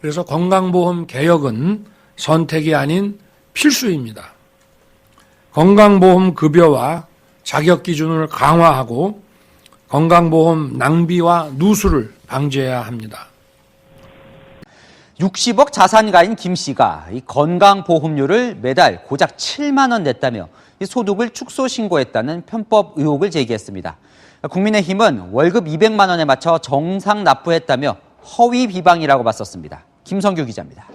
그래서 건강보험 개혁은 선택이 아닌 필수입니다. 건강보험 급여와 자격 기준을 강화하고 건강보험 낭비와 누수를 방지해야 합니다. 60억 자산가인 김 씨가 이 건강보험료를 매달 고작 7만 원 냈다며 이 소득을 축소 신고했다는 편법 의혹을 제기했습니다. 국민의힘은 월급 200만 원에 맞춰 정상 납부했다며 허위 비방이라고 봤었습니다. 김성규 기자입니다.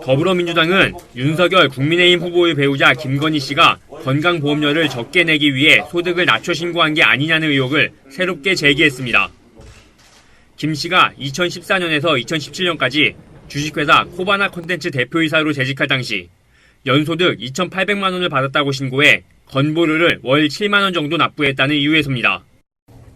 더불어민주당은 윤석열 국민의힘 후보의 배우자 김건희 씨가 건강보험료를 적게 내기 위해 소득을 낮춰 신고한 게 아니냐는 의혹을 새롭게 제기했습니다. 김 씨가 2014년에서 2017년까지 주식회사 코바나 콘텐츠 대표이사로 재직할 당시 연소득 2,800만 원을 받았다고 신고해 건보료를 월 7만 원 정도 납부했다는 이유에서입니다.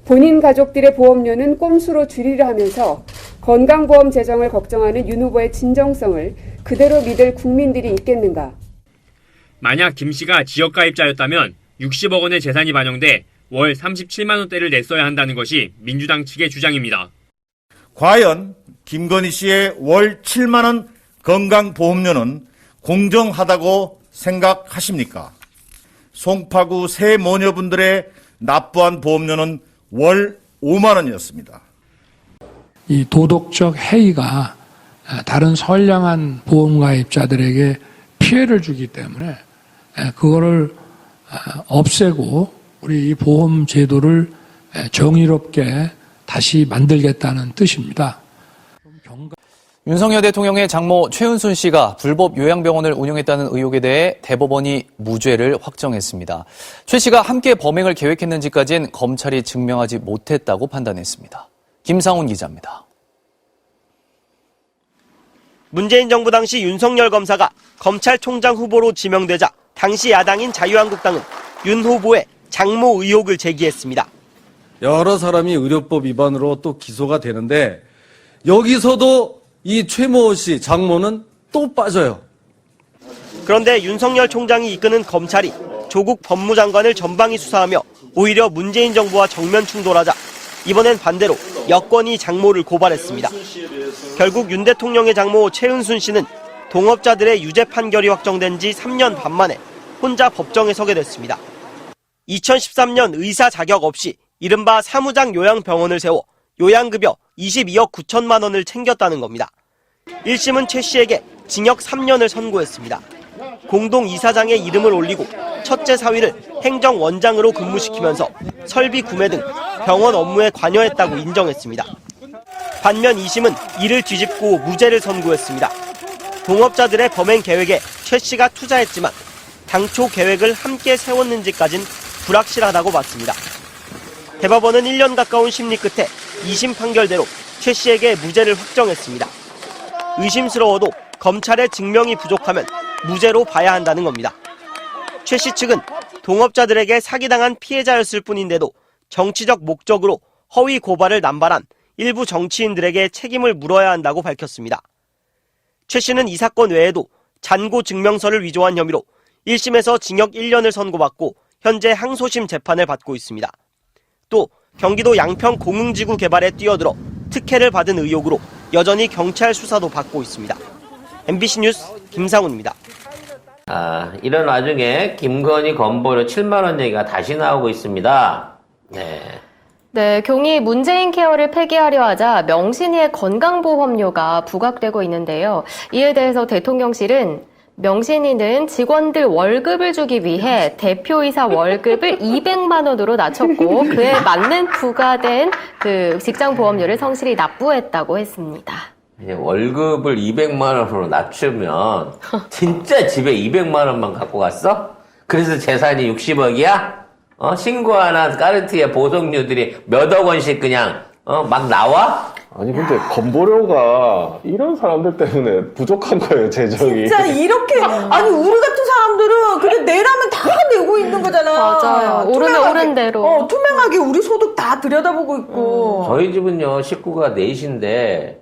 본인 가족들의 보험료는 꼼수로 줄이려 하면서 건강보험 재정을 걱정하는 윤 후보의 진정성을 그대로 믿을 국민들이 있겠는가? 만약 김 씨가 지역가입자였다면 60억 원의 재산이 반영돼 월 37만 원대를 냈어야 한다는 것이 민주당 측의 주장입니다. 과연 김건희 씨의 월 7만 원 건강보험료는 공정하다고 생각하십니까? 송파구 새 모녀분들의 납부한 보험료는 월 5만 원이었습니다. 이 도덕적 해이가 다른 선량한 보험가입자들에게 피해를 주기 때문에 그거를 없애고 우리 이 보험 제도를 정의롭게 다시 만들겠다는 뜻입니다. 윤석열 대통령의 장모 최은순 씨가 불법 요양병원을 운영했다는 의혹에 대해 대법원이 무죄를 확정했습니다. 최 씨가 함께 범행을 계획했는지까지는 검찰이 증명하지 못했다고 판단했습니다. 김상훈 기자입니다. 문재인 정부 당시 윤석열 검사가 검찰총장 후보로 지명되자 당시 야당인 자유한국당은 윤 후보의 장모 의혹을 제기했습니다. 여러 사람이 의료법 위반으로 또 기소가 되는데 여기서도 이 최모 씨 장모는 또 빠져요. 그런데 윤석열 총장이 이끄는 검찰이 조국 법무장관을 전방위 수사하며 오히려 문재인 정부와 정면 충돌하자 이번엔 반대로 여권이 장모를 고발했습니다. 결국 윤 대통령의 장모 최은순 씨는 동업자들의 유죄 판결이 확정된 지 3년 반 만에 혼자 법정에 서게 됐습니다. 2013년 의사 자격 없이 이른바 사무장 요양병원을 세워 요양급여 22억 9천만 원을 챙겼다는 겁니다. 1심은 최 씨에게 징역 3년을 선고했습니다. 공동 이사장의 이름을 올리고 첫째 사위를 행정원장으로 근무시키면서 설비 구매 등 병원 업무에 관여했다고 인정했습니다. 반면 2심은 이를 뒤집고 무죄를 선고했습니다. 동업자들의 범행 계획에 최 씨가 투자했지만 당초 계획을 함께 세웠는지까진 불확실하다고 봤습니다. 대법원은 1년 가까운 심리 끝에 2심 판결대로 최 씨에게 무죄를 확정했습니다. 의심스러워도 검찰의 증명이 부족하면 무죄로 봐야 한다는 겁니다. 최 씨 측은 동업자들에게 사기당한 피해자였을 뿐인데도 정치적 목적으로 허위 고발을 남발한 일부 정치인들에게 책임을 물어야 한다고 밝혔습니다. 최 씨는 이 사건 외에도 잔고 증명서를 위조한 혐의로 1심에서 징역 1년을 선고받고 현재 항소심 재판을 받고 있습니다. 또 경기도 양평 공흥지구 개발에 뛰어들어 특혜를 받은 의혹으로 여전히 경찰 수사도 받고 있습니다. MBC 뉴스 김상훈입니다. 아, 이런 와중에 김건희 건보료 7만 원 얘기가 다시 나오고 있습니다. 네. 네, 경이 문재인 케어를 폐기하려 하자 명신이의 건강보험료가 부각되고 있는데요. 이에 대해서 대통령실은 명신이는 직원들 월급을 주기 위해 대표이사 월급을 200만 원으로 낮췄고 그에 맞는 부과된 그 직장 보험료를 성실히 납부했다고 했습니다. 이제 월급을 200만 원으로 낮추면 진짜 집에 200만 원만 갖고 갔어? 그래서 재산이 60억이야? 어? 신고 하나 까르티에 보석료들이 몇억 원씩 그냥 어? 막 나와? 아니 근데 건보료가 이런 사람들 때문에 부족한 거예요 재정이. 진짜 이렇게 아니 우리 같은 사람들은 그래 내라면 다 내고 있는 거잖아. 맞아요. 오르면 투명하게, 오른 대로. 어, 투명하게 우리 소득 다 들여다보고 있고. 저희 집은요 식구가 넷인데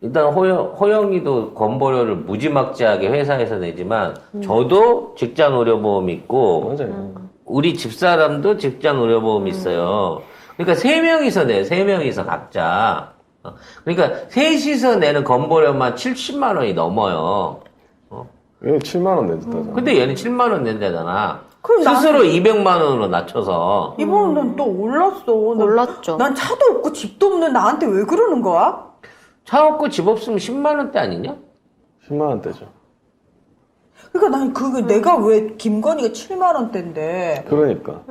일단 호영, 호영이도 건보료를 무지막지하게 회사에서 내지만 저도 직장 의료보험 있고 맞아요. 우리 집사람도 직장 의료보험 있어요. 그러니까 세 명이서 내, 세 명이서 각자. 어, 그러니까 셋이서 내는 건보료만 70만 원이 넘어요. 얘는 7만 원 낸다잖아. 근데 얘는 7만 원 낸다잖아. 스스로 200만 원으로 낮춰서. 이번엔 또 올랐어. 나- 올랐죠. 난 차도 없고 집도 없는 나한테 왜 그러는 거야? 차 없고 집 없으면 10만 원대 아니냐? 10만 원대죠. 그러니까 난 그게 내가 왜 김건희가 7만 원대인데 그러니까.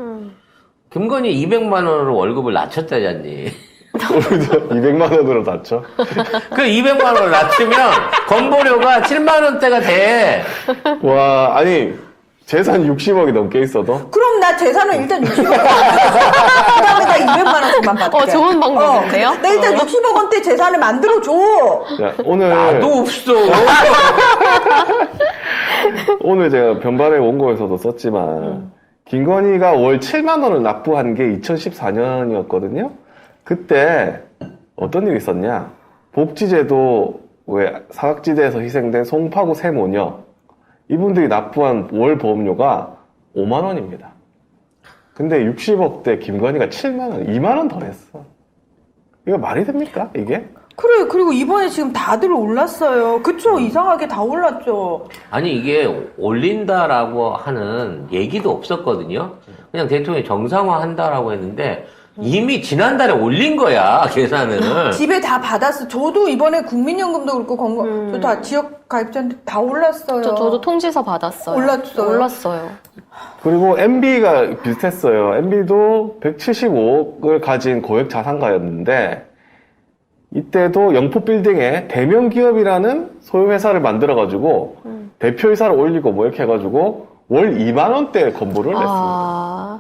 김건희 200만 원으로 월급을 낮췄다잖니. 200만 원으로 낮죠. 그 200만 원을 낮추면 건보료가 7만 원대가 돼. 와, 아니, 재산 60억이 넘게 있어도 그럼 나 재산은 일단 60억 원 그다음에 나 200만 원씩만 받게. 어, 좋은 방법인데요? 나 일단 60억 원대 재산을 만들어 줘. 야, 오늘 나도 없어. 오늘 제가 변발의 원고에서도 썼지만 김건희가 월 7만 원을 납부한 게 2014년이었거든요. 그때 어떤 일이 있었냐? 복지제도 왜 사각지대에서 희생된 송파구 세 모녀 이분들이 납부한 월 보험료가 5만 원입니다. 근데 60억 대 김건희가 7만 원, 2만 원 더 냈어. 이거 말이 됩니까? 이게? 그래 그리고 이번에 지금 다들 올랐어요. 그쵸 이상하게 다 올랐죠. 아니 이게 올린다라고 하는 얘기도 없었거든요. 그냥 대통령이 정상화한다라고 했는데 이미 지난달에 올린 거야 계산을. 집에 다 받았어. 저도 이번에 국민연금도 그렇고 건강 저 다 지역 가입자한테 다 올랐어요. 저, 저도 통지서 받았어요. 올랐어요? 올랐어요. 그리고 MB가 비슷했어요. MB도 175억을 가진 고액 자산가였는데 이때도 영포 빌딩에 대명 기업이라는 소유 회사를 만들어 가지고 대표이사를 올리고 뭐 이렇게 해 가지고 월 2만 원대 건보를 냈습니다. 아,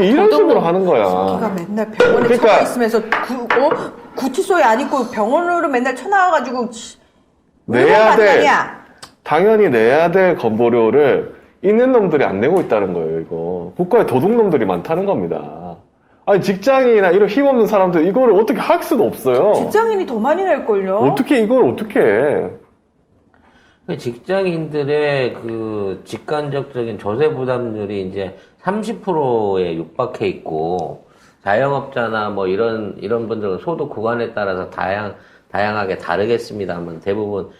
이런 식으로 하는 걔가 거야. 맨날 병원에 그러니까- 처가 있으면서 구, 어? 구치소에 안 있고 병원으로 맨날 쳐나와가지고 치, 내야 돼. 만나냐? 당연히 내야 될 건보료를 있는 놈들이 안 내고 있다는 거예요, 이거. 국가에 도둑놈들이 많다는 겁니다. 아니, 직장인이나 이런 힘없는 사람들 이거를 어떻게 할 수도 없어요. 직장인이 더 많이 낼걸요? 어떻게 이걸 어떻게 해? 직장인들의 그 직간접적인 조세 부담률이 이제 30%에 육박해 있고 자영업자나 뭐 이런 이런 분들은 소득 구간에 따라서 다양 다양하게 다르겠습니다만 대부분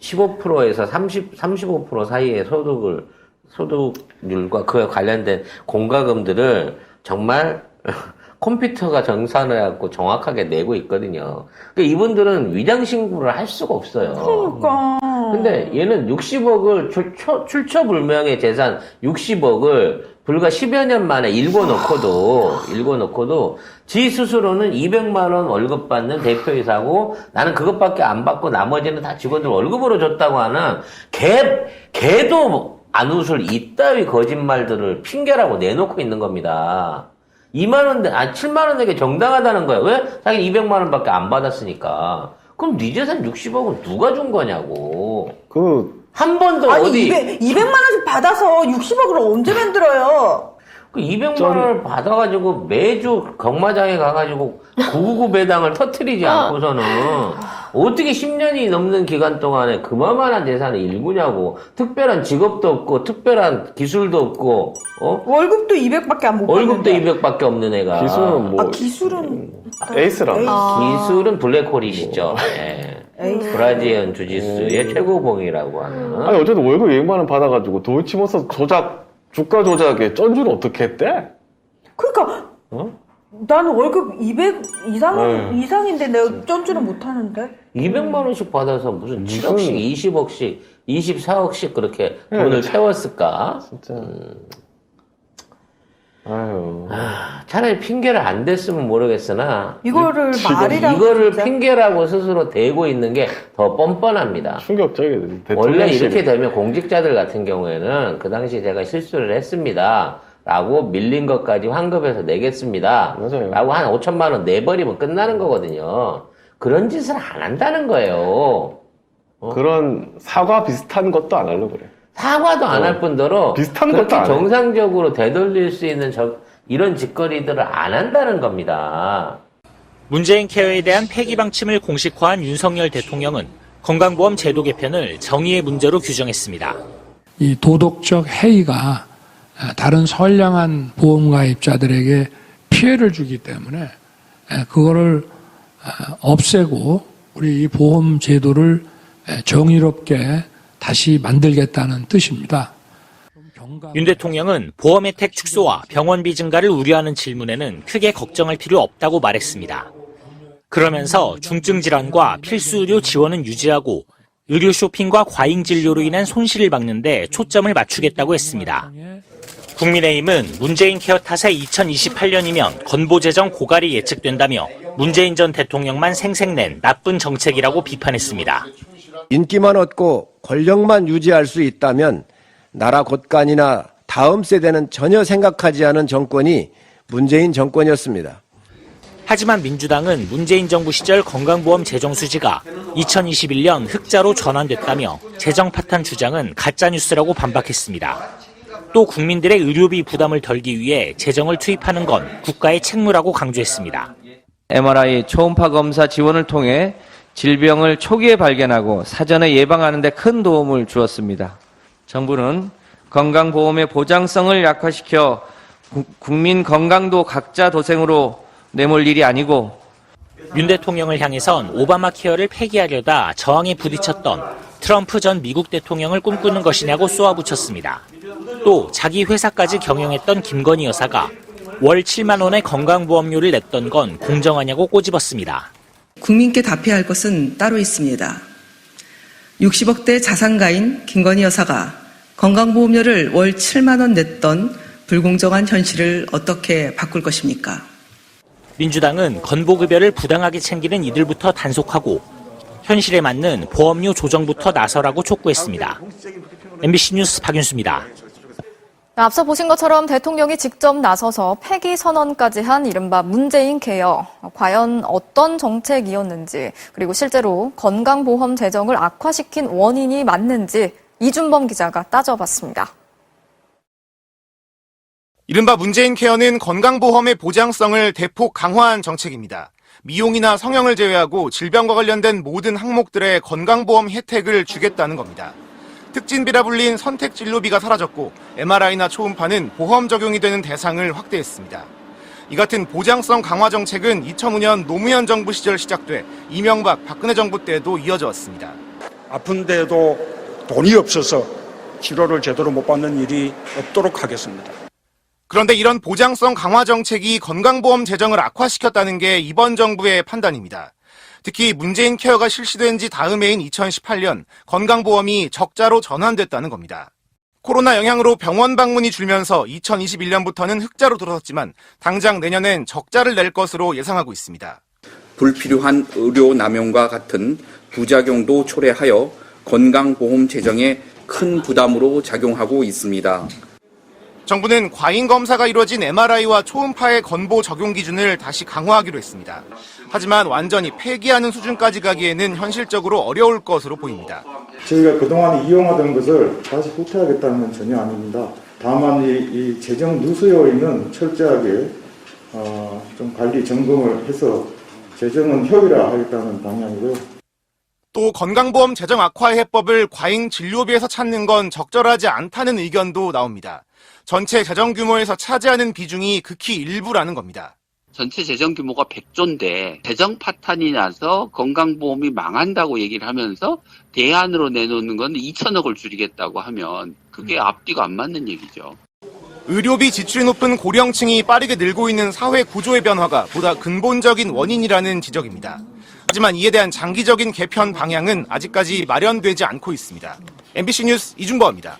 15%에서 30 35% 사이의 소득을 소득률과 그에 관련된 공과금들을 정말 컴퓨터가 정산을 해갖고 정확하게 내고 있거든요. 그러니까 이분들은 위장 신고를 할 수가 없어요. 그러니까. 근데 얘는 60억을 출처, 출처 불명의 재산 60억을 불과 10여 년 만에 읽어놓고도, 읽어놓고도, 지 스스로는 200만 원 월급 받는 대표이사고, 나는 그것밖에 안 받고 나머지는 다 직원들 월급으로 줬다고 하는, 개, 개도 안 웃을 이따위 거짓말들을 핑계라고 내놓고 있는 겁니다. 2만 원, 아, 7만원 내게 정당하다는 거야. 왜? 자기 200만 원 밖에 안 받았으니까. 그럼 네 재산 60억은 누가 준 거냐고. 그 한 번도 아니, 어디 200, 200만 원씩 받아서 60억을 언제 만들어요? 그 200만 원을 받아가지고 매주 경마장에 가가지고 999 배당을 터트리지 않고서는 어떻게 10년이 넘는 기간 동안에 그만한 재산을 일구냐고 특별한 직업도 없고 특별한 기술도 없고 어 월급도 200밖에 안 못 받는데. 월급도 200밖에 없는 애가 기술은 뭐 아, 기술은. 에이스라. 에이스. 기술은 블랙홀이시죠 예. 에이스. 브라지언 주짓수의 최고봉이라고 하는 아니 어쨌든 월급 200만 원 받아가지고 도이치모터 조작 주가 조작에 쩐주를 어떻게 했대? 그러니까. 어? 나는 월급 200 이상, 에휴, 이상인데 내가 쩐주는 못 하는데. 200만 원씩 받아서 무슨 무슨- 7억씩 20억씩 24억씩 그렇게 예, 돈을 참- 태웠을까 진짜. 아유. 차라리 핑계를 안 댔으면 모르겠으나 이거를 지금 말이라고. 이거를 진짜. 핑계라고 스스로 대고 있는 게 더 뻔뻔합니다. 충격적이네. 원래. 이렇게 되면 공직자들 같은 경우에는 그 당시 제가 실수를 했습니다. 라고 밀린 것까지 환급해서 내겠습니다. 맞아요. 라고 한 5천만 원 내버리면 끝나는 거거든요. 그런 짓을 안 한다는 거예요. 그런 사과 비슷한 것도 안 하려고 그래. 사과도 안 할 뿐더러 비슷한 그렇게 것도 안 해. 정상적으로 되돌릴 수 있는 저- 이런 짓거리들을 안 한다는 겁니다. 문재인 케어에 대한 폐기 방침을 공식화한 윤석열 대통령은 건강보험 제도 개편을 정의의 문제로 규정했습니다. 이 도덕적 해이가 아, 다른 선량한 보험가입자들에게 피해를 주기 때문에 에, 그거를 아, 없애고 우리 이 보험 제도를 에, 정의롭게 다시 만들겠다는 뜻입니다. 윤 대통령은 보험 혜택 축소와 병원비 증가를 우려하는 질문에는 크게 걱정할 필요 없다고 말했습니다. 그러면서 중증 질환과 필수 의료 지원은 유지하고 의료 쇼핑과 과잉 진료로 인한 손실을 막는데 초점을 맞추겠다고 했습니다. 국민의힘은 문재인 케어 탓에 2028년이면 건보 재정 고갈이 예측된다며 문재인 전 대통령만 생색낸 나쁜 정책이라고 비판했습니다. 인기만 얻고 권력만 유지할 수 있다면 나라 곳간이나 다음 세대는 전혀 생각하지 않은 정권이 문재인 정권이었습니다. 하지만 민주당은 문재인 정부 시절 건강보험 재정 수지가 2021년 흑자로 전환됐다며 재정 파탄 주장은 가짜뉴스라고 반박했습니다. 또 국민들의 의료비 부담을 덜기 위해 재정을 투입하는 건 국가의 책무라고 강조했습니다. MRI 초음파 검사 지원을 통해 질병을 초기에 발견하고 사전에 예방하는 데 큰 도움을 주었습니다. 정부는 건강보험의 보장성을 약화시켜 구- 국민 건강도 각자 도생으로 내몰 일이 아니고 윤 대통령을 향해선 오바마 케어를 폐기하려다 저항에 부딪혔던 트럼프 전 미국 대통령을 꿈꾸는 것이냐고 쏘아붙였습니다. 또 자기 회사까지 경영했던 김건희 여사가 월 7만 원의 건강보험료를 냈던 건 공정하냐고 꼬집었습니다. 국민께 답해야 할 것은 따로 있습니다. 60억대 자산가인 김건희 여사가 건강보험료를 월 7만 원 냈던 불공정한 현실을 어떻게 바꿀 것입니까? 민주당은 건보급여를 부당하게 챙기는 이들부터 단속하고 현실에 맞는 보험료 조정부터 나서라고 촉구했습니다. MBC 뉴스 박윤수입니다. 앞서 보신 것처럼 대통령이 직접 나서서 폐기 선언까지 한 이른바 문재인 케어. 과연 어떤 정책이었는지, 그리고 실제로 건강보험 재정을 악화시킨 원인이 맞는지 이준범 기자가 따져봤습니다. 이른바 문재인 케어는 건강보험의 보장성을 대폭 강화한 정책입니다. 미용이나 성형을 제외하고 질병과 관련된 모든 항목들의 건강보험 혜택을 주겠다는 겁니다. 특진비라 불린 선택 진료비가 사라졌고 MRI나 초음파는 보험 적용이 되는 대상을 확대했습니다. 이 같은 보장성 강화 정책은 2005년 노무현 정부 시절 시작돼 이명박, 박근혜 정부 때도 이어져 왔습니다. 아픈데도 돈이 없어서 치료를 제대로 못 받는 일이 없도록 하겠습니다. 그런데 이런 보장성 강화 정책이 건강보험 재정을 악화시켰다는 게 이번 정부의 판단입니다. 특히 문재인 케어가 실시된 지 다음 해인 2018년 건강보험이 적자로 전환됐다는 겁니다. 코로나 영향으로 병원 방문이 줄면서 2021년부터는 흑자로 들어섰지만 당장 내년엔 적자를 낼 것으로 예상하고 있습니다. 불필요한 의료 남용과 같은 부작용도 초래하여 건강보험 재정에 큰 부담으로 작용하고 있습니다. 정부는 과잉 검사가 이루어진 MRI와 초음파의 건보 적용 기준을 다시 강화하기로 했습니다. 하지만 완전히 폐기하는 수준까지 가기에는 현실적으로 어려울 것으로 보입니다. 저희가 그동안 이용하던 것을 다시 후퇴하겠다는 건 전혀 아닙니다. 다만 이, 이 재정 누수 요인은 철저하게 어, 좀 관리 점검을 해서 재정은 효율화하겠다는 방향이고요. 또 건강보험 재정 악화 해법을 과잉 진료비에서 찾는 건 적절하지 않다는 의견도 나옵니다. 전체 재정 규모에서 차지하는 비중이 극히 일부라는 겁니다. 전체 재정 규모가 100조인데 재정 파탄이 나서 건강보험이 망한다고 얘기를 하면서 대안으로 내놓는 건 2천억을 줄이겠다고 하면 그게 앞뒤가 안 맞는 얘기죠. 의료비 지출이 높은 고령층이 빠르게 늘고 있는 사회 구조의 변화가 보다 근본적인 원인이라는 지적입니다. 하지만 이에 대한 장기적인 개편 방향은 아직까지 마련되지 않고 있습니다. MBC 뉴스 이준범입니다.